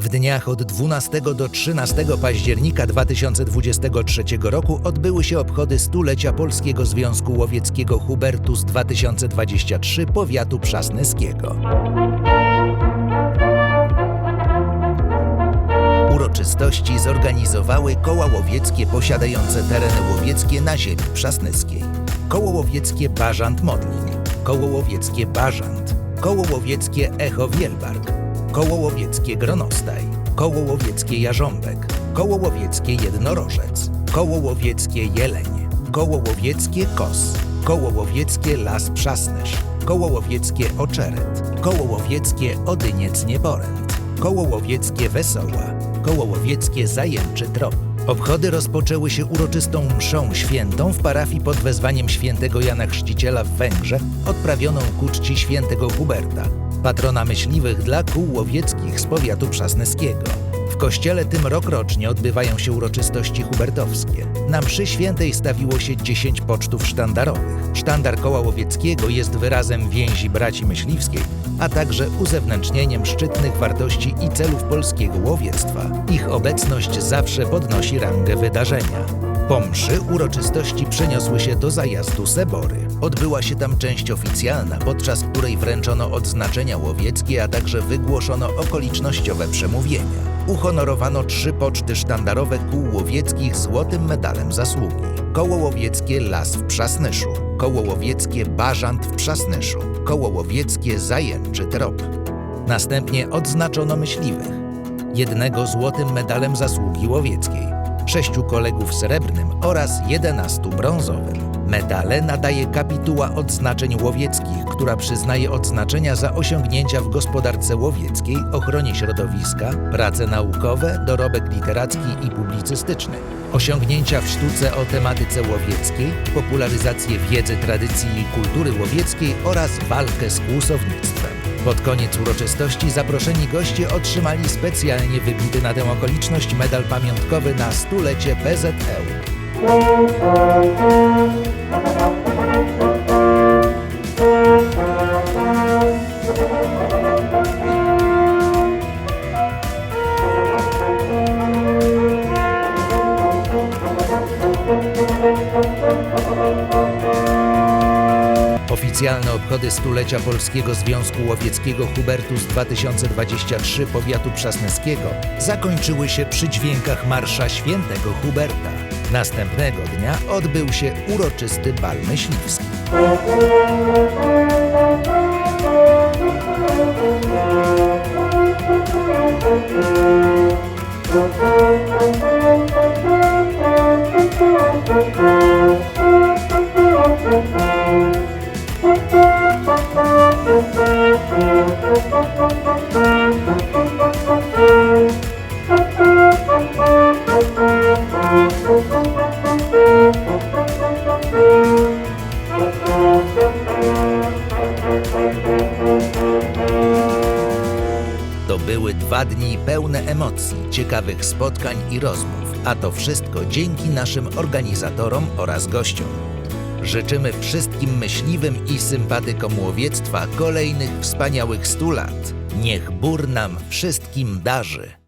W dniach od 12 do 13 października 2023 roku odbyły się obchody stulecia Polskiego Związku Łowieckiego Hubertus 2023 powiatu przasnyskiego. Uroczystości zorganizowały koła łowieckie posiadające tereny łowieckie na ziemi przasnyskiej. Koło łowieckie Bażant Modlin, Koło łowieckie Bażant, Koło łowieckie Echo Wielbark, Koło łowieckie Gronostaj, Koło łowieckie Jarząbek, Koło łowieckie Jednorożec, Koło łowieckie Jeleń, Koło łowieckie Kos, Koło łowieckie Las Przasnysz, Koło łowieckie Oczeret, Koło łowieckie Odyniec Nieporęt, Koło łowieckie Wesoła, Koło łowieckie Zajęczy Trop. Obchody rozpoczęły się uroczystą mszą świętą w parafii pod wezwaniem świętego Jana Chrzciciela w Węgrze, odprawioną ku czci świętego Huberta, patrona myśliwych dla kół łowieckich z powiatu przasnyskiego. Kościele tym rokrocznie odbywają się uroczystości hubertowskie. Na mszy świętej stawiło się 10 pocztów sztandarowych. Sztandar koła łowieckiego jest wyrazem więzi braci myśliwskiej, a także uzewnętrznieniem szczytnych wartości i celów polskiego łowiectwa. Ich obecność zawsze podnosi rangę wydarzenia. Po mszy uroczystości przeniosły się do zajazdu Sebory. Odbyła się tam część oficjalna, podczas której wręczono odznaczenia łowieckie, a także wygłoszono okolicznościowe przemówienia. Uhonorowano trzy poczty sztandarowe kół łowieckich złotym medalem zasługi. Koło łowieckie Las w Przasnyszu, Koło łowieckie Bażant w Przasnyszu, Koło łowieckie Zajęczy Trop. Następnie odznaczono myśliwych. Jednego złotym medalem zasługi łowieckiej, sześciu kolegów srebrnym oraz jedenastu brązowym. Medale nadaje kapituła odznaczeń łowieckich, która przyznaje odznaczenia za osiągnięcia w gospodarce łowieckiej, ochronie środowiska, prace naukowe, dorobek literacki i publicystyczny, osiągnięcia w sztuce o tematyce łowieckiej, popularyzację wiedzy, tradycji i kultury łowieckiej oraz walkę z kłusownictwem. Pod koniec uroczystości zaproszeni goście otrzymali specjalnie wybity na tę okoliczność medal pamiątkowy na stulecie PZL. Oficjalne obchody stulecia Polskiego Związku Łowieckiego Hubertus 2023 powiatu przasnyskiego zakończyły się przy dźwiękach marsza świętego Huberta. Następnego dnia odbył się uroczysty bal myśliwski. To były dwa dni pełne emocji, ciekawych spotkań i rozmów, a to wszystko dzięki naszym organizatorom oraz gościom. Życzymy wszystkim myśliwym i sympatykom łowiectwa kolejnych wspaniałych stu lat. Niech bór nam wszystkim darzy.